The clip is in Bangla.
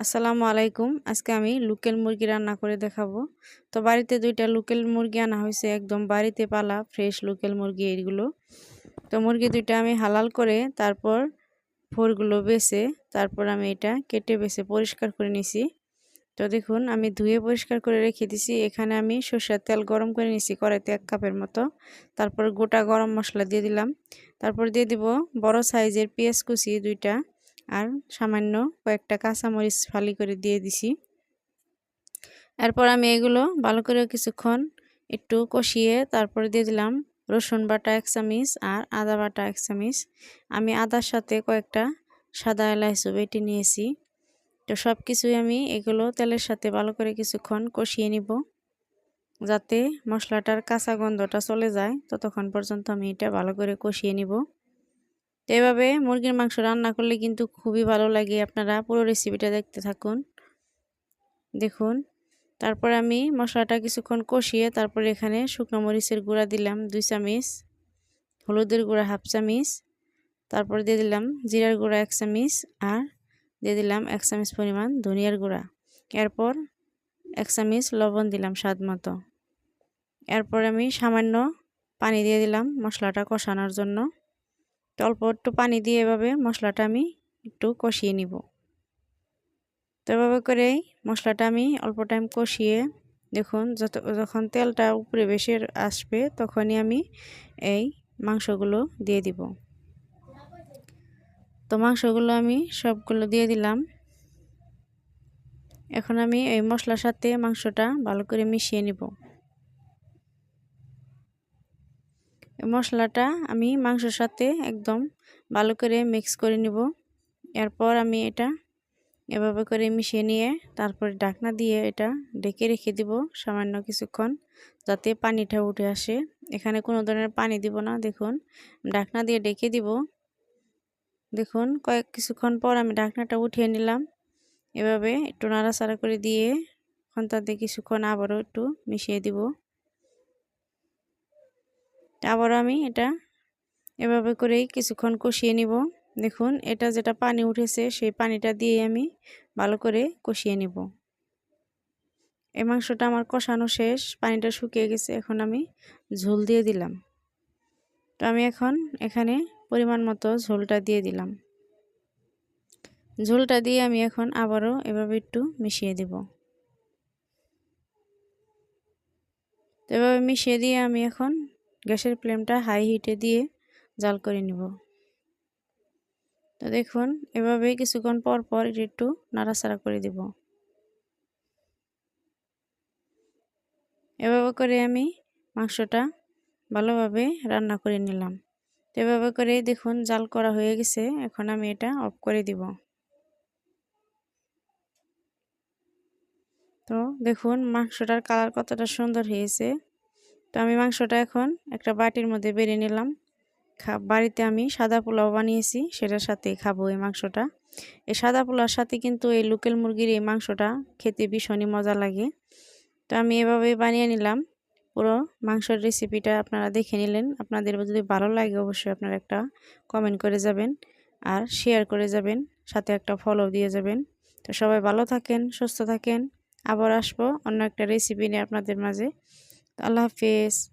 আসসালামু আলাইকুম। আজকে আমি লোকেল মুরগি রান্না করে দেখাবো। তো বাড়িতে দুইটা লোকেল মুরগি আনা হয়েছে, একদম বাড়িতে পালা, ফ্রেশ লোকেল মুরগি এইগুলো তো মুরগি দুইটা আমি হালাল করে তারপর ফোরগুলো বেছে, তারপর আমি এটা কেটে বেছে পরিষ্কার করে নিছি। তো দেখুন, আমি ধুয়ে পরিষ্কার করে রেখে দিছি। এখানে আমি সর্ষের তেল গরম করে নিছি কড়াইতে এক কাপের মতো। তারপর গোটা গরম মশলা দিয়ে দিলাম। তারপর দিয়ে দিব বড় সাইজের পেঁয়াজ কুচি দুইটা। আর সামান্য কয়েকটা কাঁচামরিচ ফালি করে দিয়ে দিছি। এরপর আমি এগুলো ভালো করে কিছুক্ষণ একটু কষিয়ে তারপরে দিয়ে দিলাম রসুন বাটা এক চামিচ আর আদা বাটা এক চামিচ। আমি আদার সাথে কয়েকটা সাদা এলাইচও বেটে নিয়েছি। তো সব কিছুই আমি এগুলো তেলের সাথে ভালো করে কিছুক্ষণ কষিয়ে নিব যাতে মশলাটার কাঁচা গন্ধটা চলে যায়। ততক্ষণ পর্যন্ত আমি এটা ভালো করে কষিয়ে নিব। তো এভাবে মুরগির মাংস রান্না করলে কিন্তু খুবই ভালো লাগে। আপনারা পুরো রেসিপিটা দেখতে থাকুন। দেখুন, তারপর আমি মশলাটা কিছুক্ষণ কষিয়ে তারপর এখানে শুকনো মরিচের গুঁড়া দিলাম দুই চামিচ, হলুদের গুঁড়া হাফ চামিচ, তারপর দিয়ে দিলাম জিরার গুঁড়া এক চামিচ আর দিয়ে দিলাম এক চামিচ পরিমাণ ধনিয়ার গুঁড়া। এরপর এক চামিচ লবণ দিলাম স্বাদ মতো। এরপর আমি সামান্য পানি দিয়ে দিলাম মশলাটা কষানোর জন্য। তো অল্প একটু পানি দিয়ে এভাবে মশলাটা আমি একটু কষিয়ে নিব। তো এভাবে করেই মশলাটা আমি অল্প টাইম কষিয়ে দেখুন যত, যখন তেলটা উপরে বেশি আসবে তখনই আমি এই মাংসগুলো দিয়ে দিব। তো মাংসগুলো আমি সবগুলো দিয়ে দিলাম। এখন আমি এই মশলার সাথে মাংসটা ভালো করে মিশিয়ে নিব। মশলাটা আমি মাংসর সাথে একদম ভালো করে মিক্স করে নিব। এরপর আমি এটা এভাবে করে মিশিয়ে নিয়ে তারপরে ঢাকনা দিয়ে এটা ঢেকে রেখে দিব সামান্য কিছুক্ষণ যাতে পানিটা উঠে আসে। এখানে কোনো ধরনের পানি দিব না, দেখুন। ঢাকনা দিয়ে ডেকে দিব। দেখুন, কয়েক কিছুক্ষণ পর আমি ঢাকনাটা উঠিয়ে নিলাম। এভাবে একটু নাড়াচাড়া করে দিয়ে তাতে কিছুক্ষণ আবারও একটু মিশিয়ে দিব। আবার আমি এটা এভাবে করেই কিছুক্ষণ কষিয়ে নিব। দেখুন, এটা যেটা পানি উঠেছে, সেই পানিটা দিয়ে আমি ভালো করে কষিয়ে নিব। এই মাংসটা আমার কষানো শেষ, পানিটা শুকিয়ে গেছে, এখন আমি ঝোল দিয়ে দিলাম। তো আমি এখন এখানে পরিমাণ মতো ঝোলটা দিয়ে দিলাম। ঝোলটা দিয়ে আমি এখন আবারও এভাবে একটু মিশিয়ে দেব। তো এভাবে মিশিয়ে দিয়ে আমি এখন গ্যাসের ফ্লেমটা হাই হিটে দিয়ে জাল করে নিব। তো দেখুন, এভাবে কিছুক্ষণ পর পর একটু নাড়াচাড়া করে দিব। এভাবে করে আমি মাংসটা ভালোভাবে রান্না করে নিলাম। তো এভাবে করে দেখুন, জাল করা হয়ে গেছে। এখন আমি এটা অফ করে দিব। তো দেখুন, মাংসটার কালার কতটা সুন্দর হয়েছে। তো আমি মাংসটা এখন একটা বাটির মধ্যে বেড়ে নিলাম। বাড়িতে আমি সাদা পোলাও বানিয়েছি, সেটার সাথে খাব এই মাংসটা। এই সাদা পোলাওর সাথে কিন্তু এই লোকেল মুরগির এই মাংসটা খেতে ভীষণই মজা লাগে। তো আমি এভাবে বানিয়ে নিলাম। পুরো মাংসের রেসিপিটা আপনারা দেখে নিলেন। আপনাদের যদি ভালো লাগে অবশ্যই আপনারা একটা কমেন্ট করে যাবেন আর শেয়ার করে যাবেন, সাথে একটা ফলো দিয়ে যাবেন। তো সবাই ভালো থাকেন, সুস্থ থাকেন। আবার আসব অন্য একটা রেসিপি নিয়ে আপনাদের মাঝে। আল্লাহ হাফেজ।